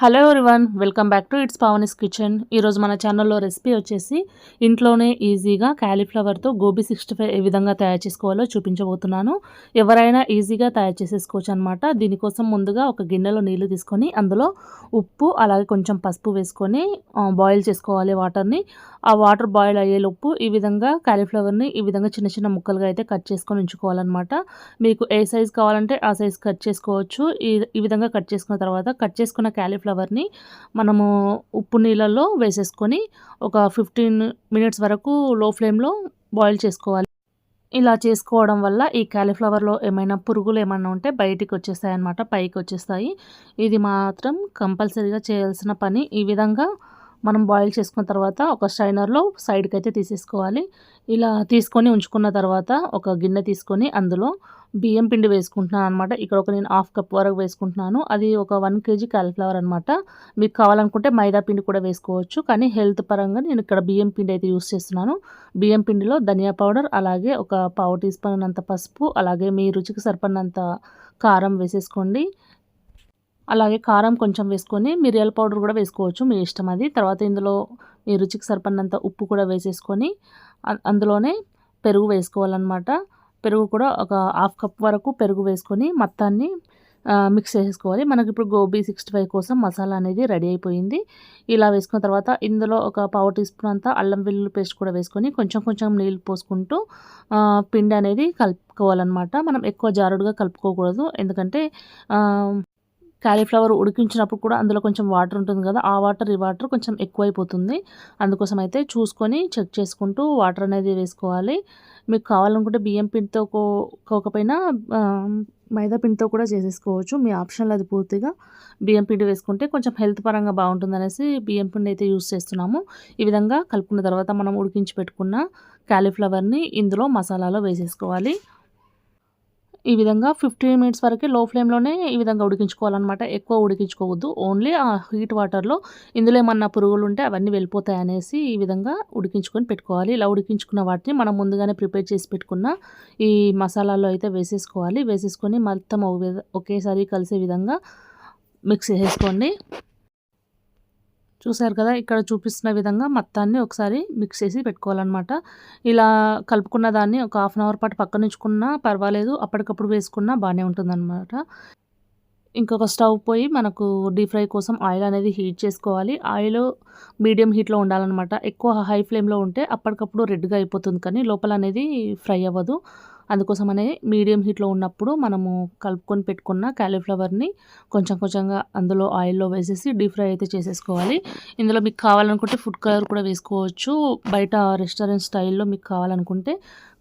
Hello everyone welcome back to it's Pavani's kitchen. ఈరోజు మన ఛానల్లో రెసిపీ వచ్చేసి ఇంట్లోనే ఈజీగా క్యాలీఫ్లవర్తో గోబీ సిక్స్టీ ఫైవ్ ఏ విధంగా తయారు చేసుకోవాలో చూపించబోతున్నాను. ఎవరైనా ఈజీగా తయారు చేసేసుకోవచ్చు అనమాట దీనికోసం ముందుగా ఒక గిన్నెలో నీళ్ళు తీసుకొని అందులో ఉప్పు అలాగే కొంచెం పసుపు వేసుకొని బాయిల్ చేసుకోవాలి వాటర్ని ఆ వాటర్ బాయిల్ అయ్యేలోపు ఈ విధంగా క్యాలీఫ్లవర్ని ఈ విధంగా చిన్న చిన్న ముక్కలుగా అయితే కట్ చేసుకొని ఉంచుకోవాలన్నమాట. మీకు ఏ సైజ్ కావాలంటే ఆ సైజ్ కట్ చేసుకోవచ్చు. ఈ ఈ విధంగా కట్ చేసుకున్న తర్వాత కట్ చేసుకున్న క్యాలీఫ్లవర్ ఫ్లవర్ని మనము ఉప్పు నీళ్ళల్లో వేసేసుకొని ఒక ఫిఫ్టీన్ మినిట్స్ వరకు లో ఫ్లేమ్లో బాయిల్ చేసుకోవాలి. ఇలా చేసుకోవడం వల్ల ఈ క్యాలీఫ్లవర్లో ఏమైనా పురుగులు ఏమైనా ఉంటే బయటికి వచ్చేస్తాయి అన్నమాట పైకి వచ్చేస్తాయి. ఇది మాత్రం కంపల్సరీగా చేయాల్సిన పని. ఈ విధంగా మనం బాయిల్ చేసుకున్న తర్వాత ఒక స్ట్రైనర్లో సైడ్కి అయితే తీసేసుకోవాలి. ఇలా తీసుకొని ఉంచుకున్న తర్వాత ఒక గిన్నె తీసుకొని అందులో బియ్యం పిండి వేసుకుంటున్నాను అనమాట ఇక్కడ ఒక నేను హాఫ్ కప్ వరకు వేసుకుంటున్నాను. అది ఒక వన్ కేజీ కాలిఫ్లవర్ అనమాట మీకు కావాలనుకుంటే మైదా పిండి కూడా వేసుకోవచ్చు. కానీ హెల్త్ పరంగా నేను ఇక్కడ బియ్యం పిండి అయితే యూస్ చేస్తున్నాను. బియ్యం పిండిలో ధనియా పౌడర్ అలాగే ఒక పావు టీ స్పూన్ అంత పసుపు అలాగే మీ రుచికి సరిపడినంత కారం వేసేసుకోండి. అలాగే కారం కొంచెం వేసుకొని మిరియాల పౌడర్ కూడా వేసుకోవచ్చు మీ ఇష్టం అది. తర్వాత ఇందులో మీ రుచికి సరిపడినంత ఉప్పు కూడా వేసేసుకొని అందులోనే పెరుగు వేసుకోవాలన్నమాట. పెరుగు కూడా ఒక హాఫ్ కప్ వరకు పెరుగు వేసుకొని మొత్తాన్ని మిక్స్ చేసుకోవాలి మనకి ఇప్పుడు గోబీ సిక్స్టీ ఫైవ్ కోసం మసాలా అనేది రెడీ అయిపోయింది. ఇలా వేసుకున్న తర్వాత ఇందులో ఒక పావు టీ స్పూన్ అంతా అల్లం వెల్లుల్లి పేస్ట్ కూడా వేసుకొని కొంచెం కొంచెం నీళ్ళు పోసుకుంటూ పిండి అనేది కలుపుకోవాలన్నమాట. మనం ఎక్కువ జారుడుగా కలుపుకోకూడదు. ఎందుకంటే క్యాలీఫ్లవర్ ఉడికించినప్పుడు కూడా అందులో కొంచెం వాటర్ ఉంటుంది కదా ఆ వాటర్ ఈ వాటర్ కొంచెం ఎక్కువైపోతుంది. అందుకోసం అయితే చూసుకొని చెక్ చేసుకుంటూ వాటర్ అనేది వేసుకోవాలి. మీకు కావాలనుకుంటే బియ్యం పిండితో కోకపోయినా మైదా పిండితో కూడా చేసేసుకోవచ్చు. మీ ఆప్షన్లో అది పూర్తిగా బియ్యం పిండి వేసుకుంటే కొంచెం హెల్త్ పరంగా బాగుంటుంది అనేసి బియ్యం పిండి అయితే యూస్ చేస్తున్నాము. ఈ విధంగా కలుపుకున్న తర్వాత మనం ఉడికించి పెట్టుకున్న క్యాలీఫ్లవర్ని ఇందులో మసాలాలో వేసేసుకోవాలి. ఈ విధంగా ఫిఫ్టీన్ మినిట్స్ వరకు లో ఫ్లేమ్లోనే ఈ విధంగా ఉడికించుకోవాలన్నమాట. ఎక్కువ ఉడికించుకోవద్దు. ఓన్లీ ఆ హీట్ వాటర్లో ఇందులో ఏమన్నా పురుగులు ఉంటే అవన్నీ వెళ్ళిపోతాయి అనేసి ఈ విధంగా ఉడికించుకొని పెట్టుకోవాలి. ఇలా ఉడికించుకున్న వాటిని మనం ముందుగానే ప్రిపేర్ చేసి పెట్టుకున్న ఈ మసాలాలో అయితే వేసేసుకోవాలి. వేసేసుకొని మొత్తం ఒకేసారి కలిసే విధంగా మిక్స్ చేసుకోండి. చూసారు కదా ఇక్కడ చూపిస్తున్న విధంగా మొత్తాన్ని ఒకసారి మిక్స్ చేసి పెట్టుకోవాలన్నమాట. ఇలా కలుపుకున్న దాన్ని ఒక హాఫ్ అన్ అవర్ పాటు పక్కన ఉంచుకున్నా పర్వాలేదు అప్పటికప్పుడు వేసుకున్నా బాగానే ఉంటుందన్నమాట. ఇంకొక స్టవ్ పోయి మనకు డీప్ ఫ్రై కోసం ఆయిల్ అనేది హీట్ చేసుకోవాలి. ఆయిల్ మీడియం హీట్లో ఉండాలన్నమాట. ఎక్కువ హై ఫ్లేమ్లో ఉంటే అప్పటికప్పుడు రెడ్గా అయిపోతుంది కానీ లోపల అనేది ఫ్రై అవ్వదు. అందుకోసమనే మీడియం హీట్లో ఉన్నప్పుడు మనము కలుపుకొని పెట్టుకున్న క్యాలీఫ్లవర్ని కొంచెం కొంచెంగా అందులో ఆయిల్లో వేసేసి డీప్ ఫ్రై అయితే చేసేసుకోవాలి. ఇందులో మీకు కావాలనుకుంటే ఫుడ్ కలర్ కూడా వేసుకోవచ్చు. బయట రెస్టారెంట్ స్టైల్లో మీకు కావాలనుకుంటే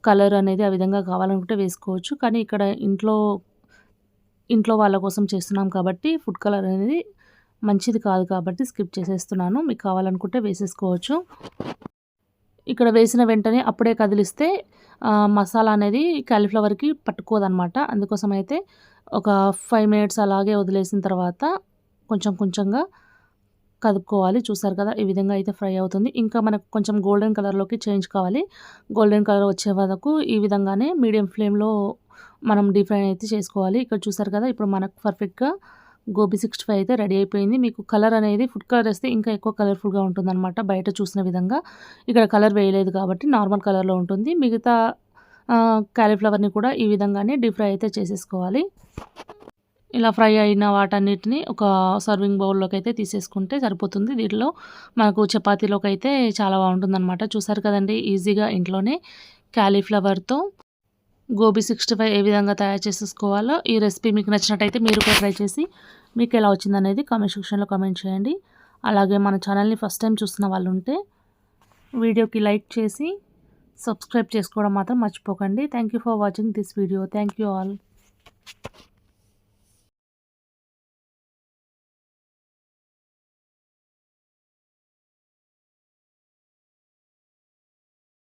కలర్ అనేది ఆ విధంగా కావాలనుకుంటే వేసుకోవచ్చు. కానీ ఇక్కడ ఇంట్లో ఇంట్లో వాళ్ళ కోసం చేస్తున్నాం కాబట్టి ఫుడ్ కలర్ అనేది మంచిది కాదు కాబట్టి స్కిప్ చేసేస్తున్నాను. మీకు కావాలనుకుంటే వేసేసుకోవచ్చు. ఇక్కడ వేసిన వెంటనే అప్పుడే కదిలిస్తే మసాలా అనేది కాలీఫ్లవర్కి పట్టుకోదనమాట అందుకోసం అయితే ఒక ఫైవ్ మినిట్స్ అలాగే వదిలేసిన తర్వాత కొంచెం కొంచెంగా కదుపుకోవాలి. చూసారు కదా ఈ విధంగా అయితే ఫ్రై అవుతుంది. ఇంకా మనకు కొంచెం గోల్డెన్ కలర్లోకి చేంజ్ కావాలి. గోల్డెన్ కలర్ వచ్చే వరకు ఈ విధంగానే మీడియం ఫ్లేమ్లో మనం డీప్ ఫ్రై అయితే చేసుకోవాలి. ఇక్కడ చూసారు కదా ఇప్పుడు మనకు పర్ఫెక్ట్గా గోబీ సిక్స్టీ ఫైవ్ అయితే రెడీ అయిపోయింది. మీకు కలర్ అనేది ఫుడ్ కలర్ వేస్తే ఇంకా ఎక్కువ కలర్ఫుల్గా ఉంటుందన్నమాట బయట చూసిన విధంగా. ఇక్కడ కలర్ వేయలేదు కాబట్టి నార్మల్ కలర్లో ఉంటుంది. మిగతా క్యాలీఫ్లవర్ని కూడా ఈ విధంగానే డీప్ ఫ్రై అయితే చేసేసుకోవాలి. ఇలా ఫ్రై అయిన వాటన్నిటిని ఒక సర్వింగ్ బౌల్లోకి అయితే తీసేసుకుంటే సరిపోతుంది. దీంట్లో మనకు చపాతీలోకి అయితే చాలా బాగుంటుందన్నమాట. చూసారు కదండి ఈజీగా ఇంట్లోనే క్యాలీఫ్లవర్తో గోబీ సిక్స్టీ ఫైవ్ ఏ విధంగా తయారు చేసేసుకోవాలో ఈ రెసిపీ మీకు నచ్చినట్టయితే మీరు కూడా ట్రై చేసి మీకు ఎలా వచ్చిందనేది కామెంట్ సెక్షన్లో కామెంట్ చేయండి. అలాగే మన ఛానల్ని ఫస్ట్ టైం చూస్తున్న వాళ్ళు ఉంటే వీడియోకి లైక్ చేసి సబ్స్క్రైబ్ చేసుకోవడం మాత్రం మర్చిపోకండి. Thank for watching this video. Thank all.